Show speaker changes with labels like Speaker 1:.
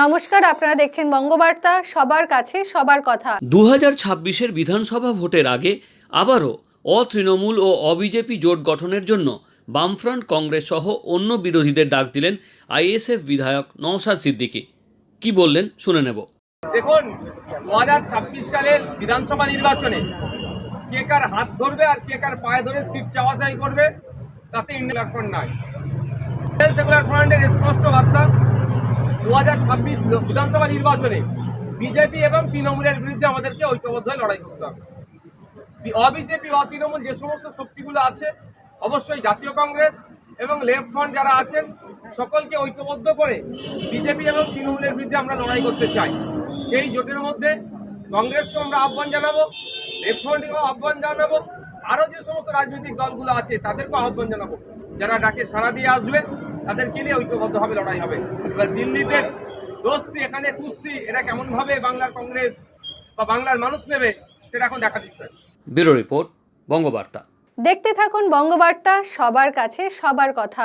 Speaker 1: নমস্কার আপনারা দেখছেন বঙ্গবার্তা সবার কাছে সবার কথা।
Speaker 2: দু হাজার ছাব্বিশের বিধানসভা ভোটের আগে আবারও অতৃণমূল ও অবিজেপি জোট গঠনের জন্য বামফ্রন্ট কংগ্রেস সহ অন্য বিরোধীদের ডাক দিলেন আইএসএফ বিধায়ক নওশাদ সিদ্দিকী। কি বললেন শুনে নেব।
Speaker 3: দেখুন দু হাজার ছাব্বিশ সালের বিধানসভা নির্বাচনে কে কার হাত ধরবে আর কে কার পায়ে ধরে সিট চাওয়া চাই করবে তাতে ইন্ডিয়ান ফ্রন্ট নাই। সেকুলার ফ্রন্টের স্পষ্ট বার্তা দু হাজার ছাব্বিশ বিধানসভা নির্বাচনে বিজেপি এবং তৃণমূলের বিরুদ্ধে আমাদেরকে ঐক্যবদ্ধ হয়ে লড়াই করতে হবে। অবিজেপি, অতৃণমূল যে সমস্ত শক্তিগুলো আছে, অবশ্যই জাতীয় কংগ্রেস এবং লেফট ফ্রন্ট যারা আছেন, সকলকে ঐক্যবদ্ধ করে বিজেপি এবং তৃণমূলের বিরুদ্ধে আমরা লড়াই করতে চাই। সেই জোটের মধ্যে কংগ্রেসকে আমরা আহ্বান জানাব, লেফট ফ্রন্টকেও আহ্বান জানাব, আরও যে সমস্ত রাজনৈতিক দলগুলো আছে, তাদেরকেও আহ্বান জানাব। যারা ডাকে সাড়া দিয়ে আসবে তাদেরকে নিয়ে ঐক্যবদ্ধভাবে লড়াই হবে। এবার দিল্লিতে দোস্তি এখানে কুস্তি এটা কেমনভাবে বাংলার কংগ্রেস বা বাংলার মানুষ নেবে সেটা এখন দেখার বিষয়।
Speaker 2: Bureau report Bangabarta.
Speaker 1: দেখতে থাকুন বঙ্গবার্তা সবার কাছে সবার কথা।